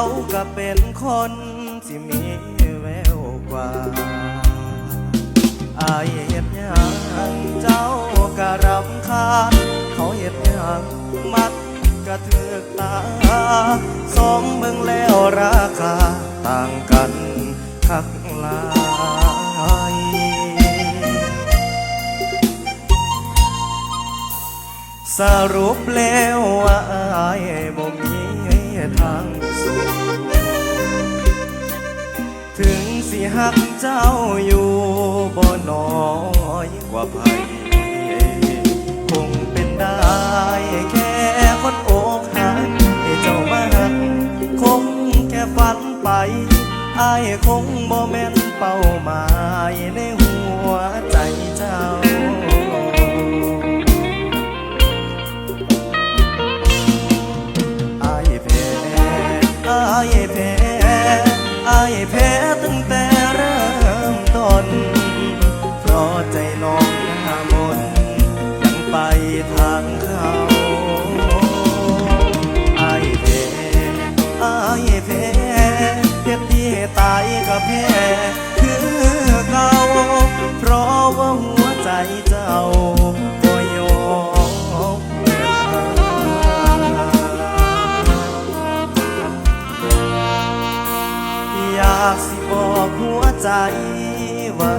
เขาก็เป็นคนที่มีแววกว่าอายเห็ดยังเจ้าก็รำคาญเขาเห็ดยังมักกระเทือกตาสมเบิ่งแล้วราคาต่างกันคักหลายสรุปแล้วว่าอายบ่มี หักเจ้าอยู่บ่น้อยกว่าไผคงเป็นได้แค่คนอกหักให้เจ้ามาหักคงแค่ฝันไปอายคงบ่แม่นเป้าหมายใน หัวใจเจ้าบ่ยอมอยากสิบอกหัวใจว่า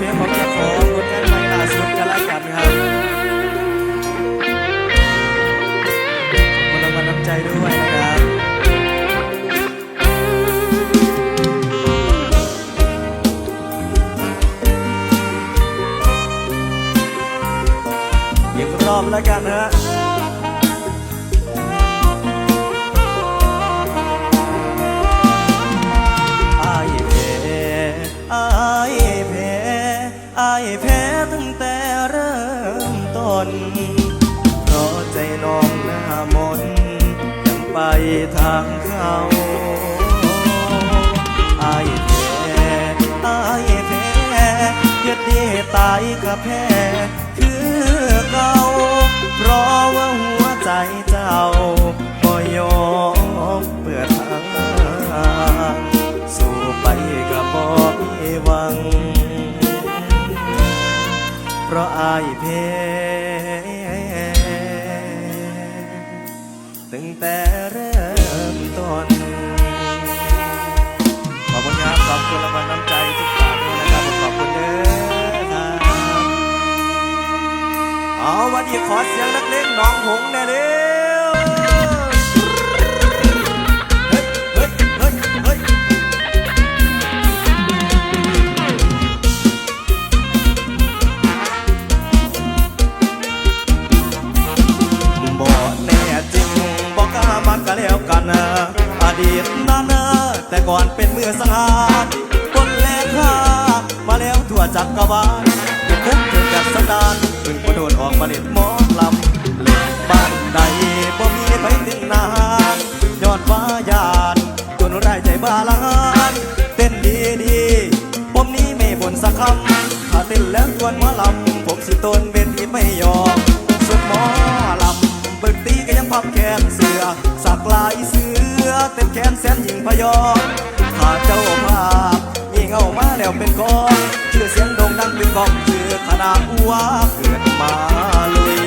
เศษเพลงของเจ้าของผลงานใหม่ล่าสุดกันละกันครับขอบคุณรางวัลน้ำใจด้วย ตายก็แพ้คือเก่าเพราะว่าหัวใจเจ้าบ่ยอมเปิดทางสู่ไปกับ่มีหวัง เพราะอายเพ วันนี้ขอเสียงนักเล่นน้องหงส์แน่เลย กองชื่อเสียงโด่งดังเป็นกองชื่อคณะอัวเกิดมาลุย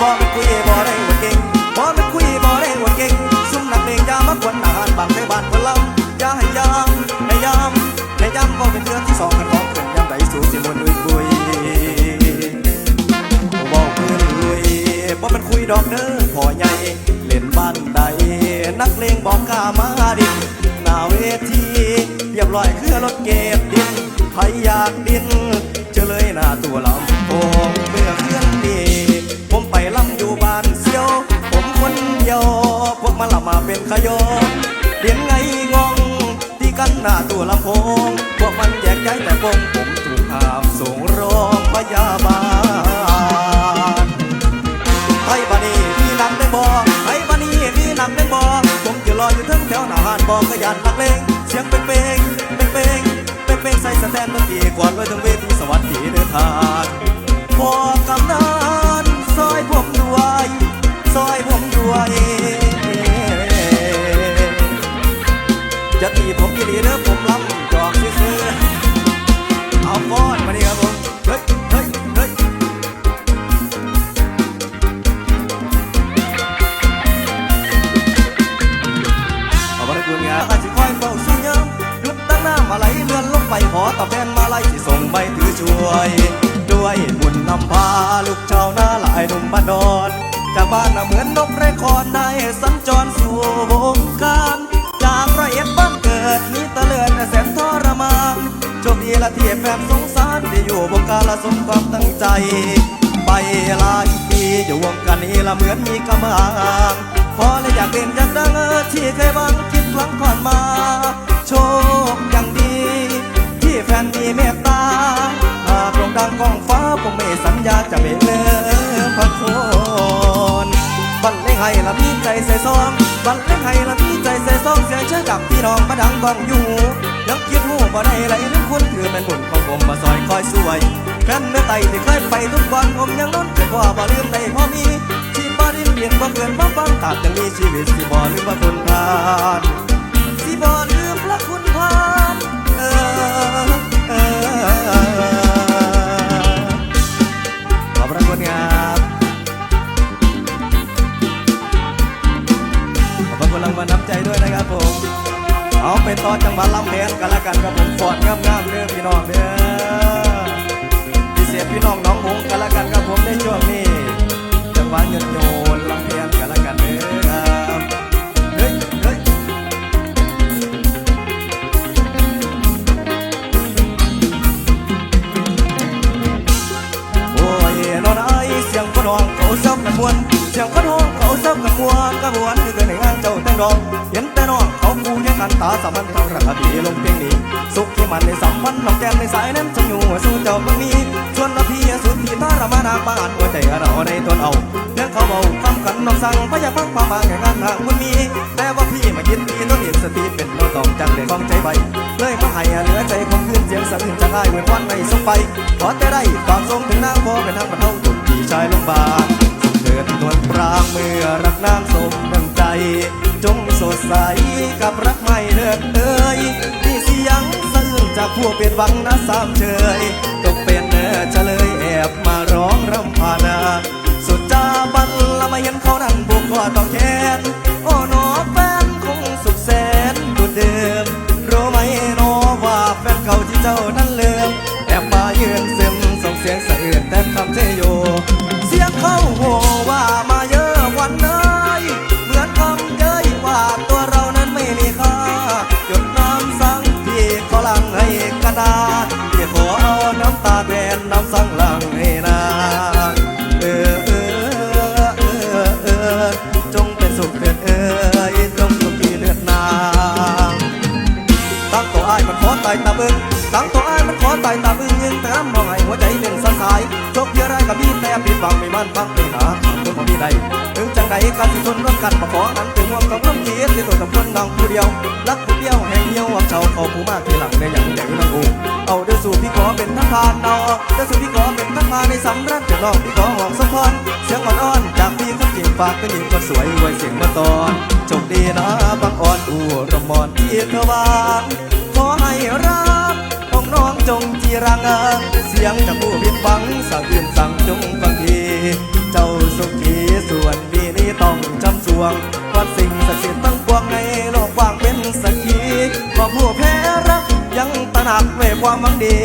บ่เป็นคุยบ่ได้อวดเก่งบ่เป็นคุยบ่ได้อวดเก่งซุ่มนักเลงยามาควนนานบางในบานคนลำอย่าให้ยามให้ยามให้ยามก็เป็นเดือนที่สองกันของเกินยามใดสู่สิมวนดุยบุยบอกเพื่อนลุยบ่เป็นคุยดอกเด้อพ่อใหญ่เล่นบ้านใดนักเลงบอกกล้ามาดิ เรียบร้อยคือรถเก็บดินใครอยากดินเจอเลยหน้าตัวลำโพงเมื่อเคลื่อนดีผมไปลำอยู่บ้านเสียวโยงเลี้ยงไงงงที่กันหน้าตัวลำโพงพวกมันแยกย้ายแต่ปงผมถูกหามส่งโรงพยาบาลไอ้บานีมีหนังได้บ่ไอ้บานีมีหนังได้บ่ผมจะรออยู่ทั้งแถวหน้าหานบอกขยันนักเลงเสียงเป็นเพลง ใส่สแตนดนตรีกวาดไว้ทั้งเวทีสวัสดีเดินทางพอกำนันซอยผมด้วยซอยผมด้วยจะตีผมกี่ลีเด้อผม จากบ้านเหมือนนกไรคอนได้สัญจรสู่วงการจากร้อยเอ็ดบ้านเกิดมีตะเลือนแสนทรมานโชคดีละที่แฟนสงสารที่อยู่วงการละสมความตั้งใจ ไปหลายปีอยู่วงการนี้ละเหมือนมีกำลังพอเลยอยากเป็นอยากดังที่เคยบังคิดหลังผ่านมา โชคอย่างดี ที่แฟนมีเมตตาหากโด่งดังกองฟ้าผมไม่สัญญาจะไม่เลิกพักโค บันเละพี่ใจใส่ซองบันเลงให้ละพี่ใจใส่ซองเสียงเชื่อกับพี่น้องมาดังบังอยู่ยังคิดหูบ่ได้ไรนึกคุณถือเป็นบุญของผมมาซอยคอยสวยแฟนเนื้อไตที่เคยไปทุกวันผมยังน้นแต่ว่าบ่ลืมในพอมีที่บ้านดินเมียนบ่เกินบ่ฟังตาดยังมีชีวิตสิบ่ลืมพระคุณทานสิบ่ลืมพระคุณทานเออเออขอบพระคุณครับ ลังมางวัลน้ำใจด้วยนะครับผม เอาเป็นตอนจังหวัดลำแพนกันละกันครับผมฟอดงามๆเด้อพี่น้องเด้อพิเศษพี่น้องน้องหงกันละกันครับผมในช่วงนี้จังหวะโยนโยนลำเพ วนเสียงคนห้องเขาซับกันมวกระบวนคือเกินในงานเจ้าแต่งดองเห็นแต่น้องเขาคูยังกันตาสามัญเท่าระดีลงเพลงนี้ สุขที่มันในสัมพันธ์น้องแก้มในสายนั้นฉันอยู่สู้เจ้าเมืองนี้ส่วนละพี่สุดที่ทารมานาบ้านหัวใจเราในตนเอาเรื่องเขาเบาคำกันน้องสั่งพยาพักควาบางแห่งงานทางมันมี แต่ว่าพี่มายินดีต้องเห็นสติเป็นนต้องจังเลยของใจใบเลยมาให้เหลือใจของขึ้นเสียงสะอื้นจะได้เว้นวันในสงไปขอแต่ได้ฝากส่งถึงนางพ่อเป็นทางบรรเทาทุกที่ชายลงบา ลส่งเถิดนวลปรางเมื่อรักนางสมดังใจ จงสดใสกับรักไม่เลิกเอ่ยที่เสียงสะอื้นจากผู้เป็นหวังนะสามเชยตกเป็นเนื้อเฉลยายตาบึงตั้งตัวอ้ายมันขอตายตาบึงยังแต่น้ำมองให้หัวใจเล่นสะสายโชคเยอะไรกับพี่แต่ผิดหวังไม่มั่นฟังไม่หาทางคนของพี่ใดถึงจังใดกันที่ทนร่วมกันมาขอนั้นถึงห่วงกับร่วมคิดที่ตัวกับคนน้องผู้เดียว รักผู้เดียวแห่งเดียวหวังเจ้าเขาผู้มากที่หลังในอย่างใหญ่น้องอูเอาเดือสู่พี่ขอเป็นทั้งพานเอาเดือสู่พี่ขอเป็นทั้งพาในสำรักจะลองพี่ขอหวังสมพรเสียงอ่อนๆจากพี่คนจริงฝากก็หญิงคนสวยไวเสียงมาตอนโชคดีนะบางอ่อนอู่ระมอนที่เธอวาง ขอให้รักของน้องจงจีรังเอิงเสียงจากผู้เพียงฟังสั่งอื่นสั่งจงฟังทีเจ้าสุขีส่วนปีนี้ต้องจำสวงวัดสิ่งศักดิ์สิทธิ์ตั้งปวงในโลกว่างเป็นสักขีขอผู้แพ้รักยังตระหนักไว้ความหวังดี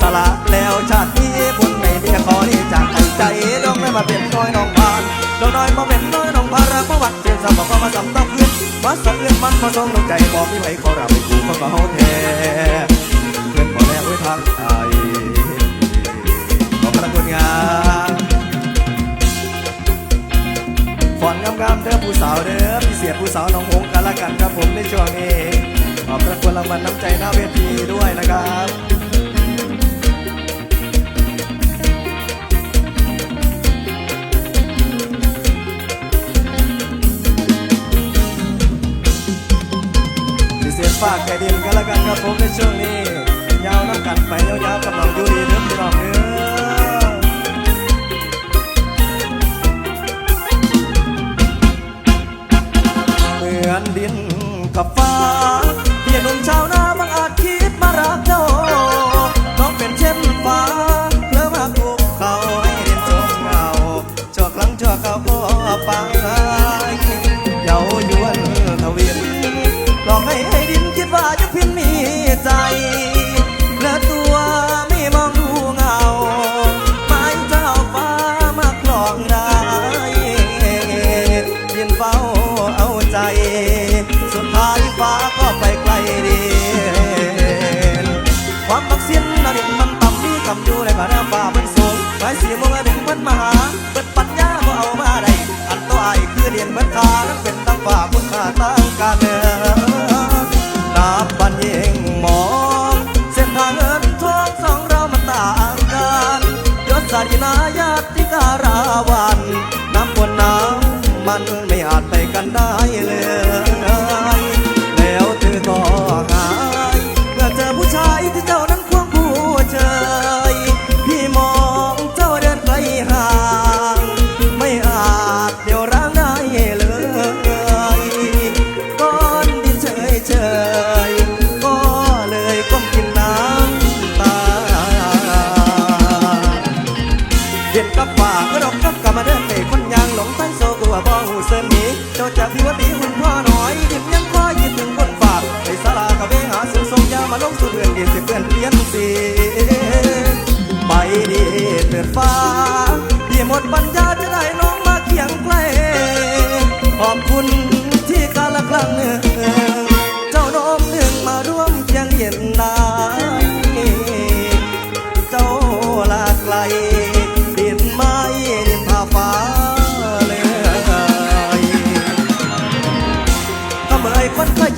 สละแล้วชาตินี้บุญในเดียขอนี้จากใจใจดองไม่มาเป็นน้อยน้องบานดองน้อยมาเป็นน้อยน้องบานรักประวัติ สาบอกว่ามาสำต้องขึ้นมาสำเรื่องมันมาต้องลงใจบอกไม่ไหวขอรับไปกูมาเขาแท้เพื่อนขอแลกไว้ทางไอขอบพระคุณงานฝอนงามๆเด้อผู้สาวเด้อพิเสียผู้สาวน้องหงกันละกันครับผมในช่วงนี้ขอบพระคุณรางวัลน้ำใจหน้าเวทีด้วยนะครับ พิเศษฝากแก่ดินกันแล้วกันครับผมในช่วงนี้ ยาวน้ำกันไปยาวๆกับน้องยูรีเด้อพี่น้องเนื้อเหมือนดินกับฟ้า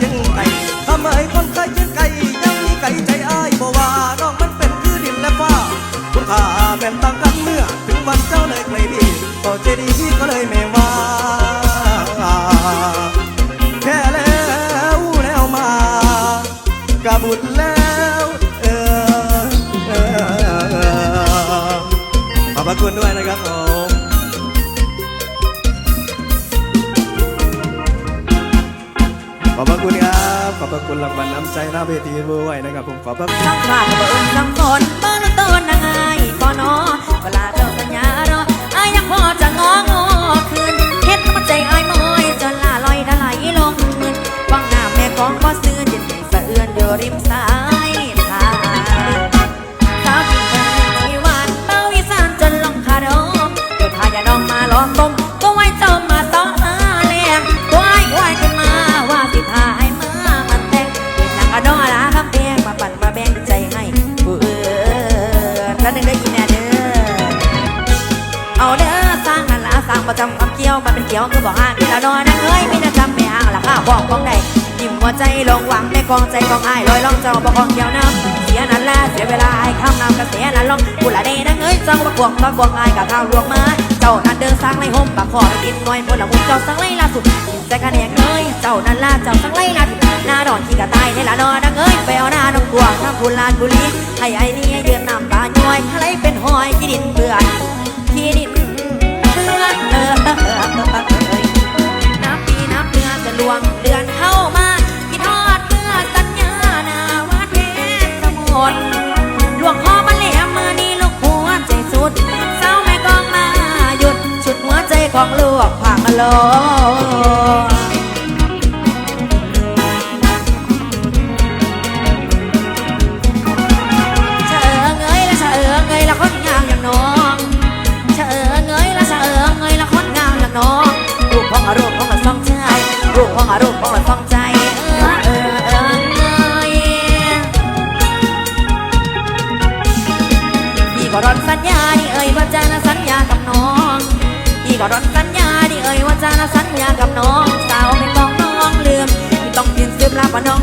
จึงไก่ทำไมคนเคยจึงไก่ ขอบพระคุณสังขาดก็บ่เอิ้นสังคนบ้านต้นนางไอ้ก่อนอเวลาเจ้าสัญญารอไอ้ายยังพอจะงองอคืนเฮ็ดน้ำใจไอ้ายมอยจนลาลอยทลายลงมืนวังหน้าแม่กองบ่ซื้อจิตใจสะเอื้อนอยู่ริมสา เกี่ยวเป็นเกี่ยวคือบอกห่างพี่ละนอยนะเอ้ยไม่น่าจำไม่ห่างละข้าบอกกองใดยิ้มหัวใจลงหวังในกองใจกองอ้ายลอยล่องเจ้าบอกกองเกี่ยวน้ำเสียนั่นละเสียเวลาไอ้ข้ามน้ำกระเสียนั่นลองกูละเด้นะเอ้ยเจ้าประกวงประกวงอ้ายกับข้าวลวกมาเจ้านั่นเดินสร้างไรห่มปากคอไปกินน่อยบนละมุนเจ้าสังไรล่าสุดใจกันแหงเอ้ยเจ้านั่นละเจ้าสังไรล่าสุดหน้าดอนขี้กระต่ายในละนอนังเอ้ยไปเอาหน้าน้องกวางน้ำบุลานบุรีให้ไอ้นี่ยืนน้ำตาหย้อยอะไรเป็นหอยที่ดินเบื่อที่ดิน นับปีนับเดือนจะลวงเดือนเข้ามาคิดทอดเพื่อสัญญานาว่าเทสมุนหลวงพ่อมาเหลี่ยมมือนี้ลูกหัวใจสุดเศร้าแม่กองมาหยุด ชุดหัวใจของลูกผักโล พ้องอารมณ์พ้องละสองใจเออเออเออเงยพี่ก็รอนสัญญาดิเอ่ยว่าจะนะสัญญากับน้องพี่ก็รอนสัญญาดิเอ่ยว่าจะนะสัญญากับน้อง สาวไม่ต้องน้องลืมไม่ต้องกินซึมลาว่าน้อง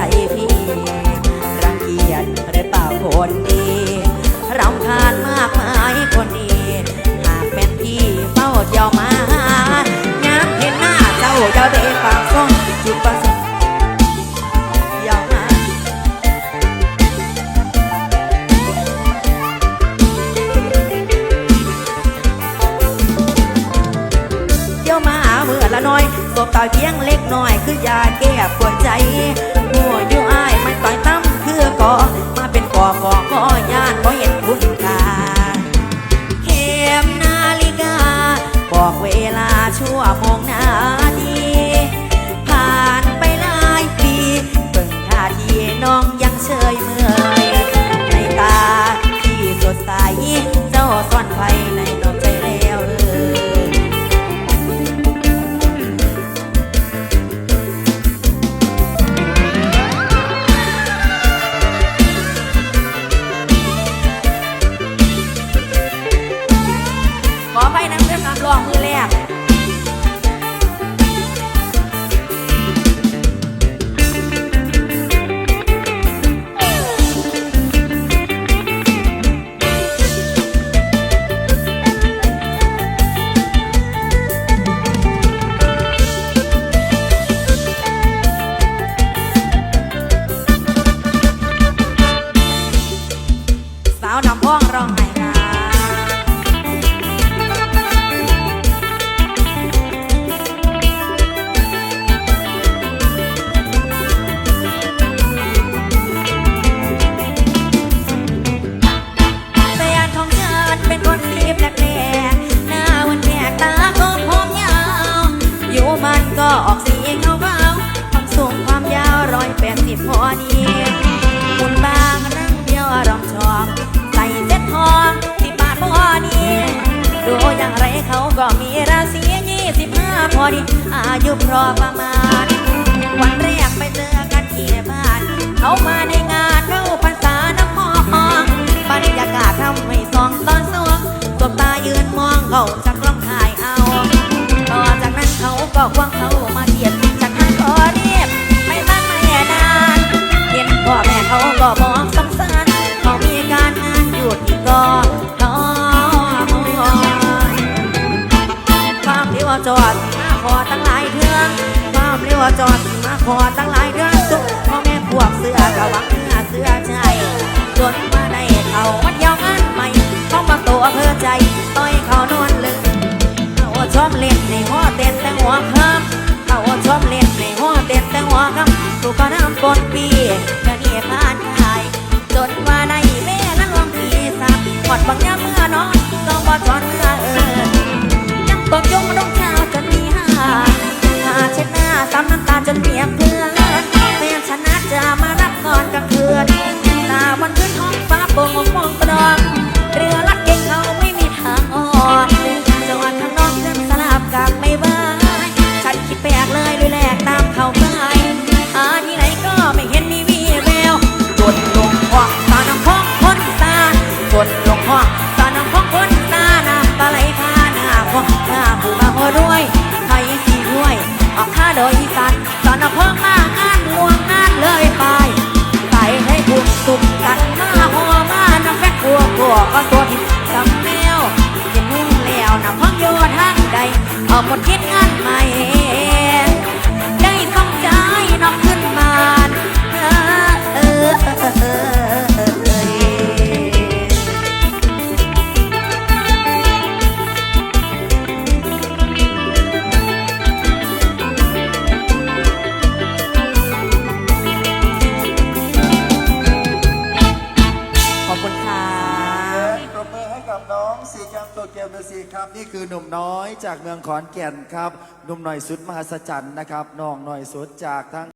ใจพี่รังเกียจหรือเปล่าคนดีรำคาญมากมายคนนี้หากเป็นพี่เฝ้ายอมมายามเห็นหน้าเจ้าเจ้าเด็กปากส้งจุดประสงค์น้อยตบตาเพียงเล็กน้อย คือยาแก้ปวดใจ มาเป็นกอกอก็ย่านบ่เห็นคุณค่าเข็มนาฬิกา บอกเวลาชั่วโมง ต้นปีเดี๋ยวนี้ผ่านหายจนว่าในแม่นั้นลองปีสับกอดบางยาเมื่อนอนก็บ่ทอนเมื่อเอิญยังตกยงมาต้องเช้าจนมีหาหาเช็ดหน้าซ้ำน้ำตาจนเปียกเพื่อนแม่ชนะจะมารับก่อนกับเพื่อนตาวันขึ้นท้องฟ้าโปร่งมองมอต แก่นครับหนุ่มหน่อยสุดมหัศจรรย์นะครับน้องหน่อยสุดจากทั้ง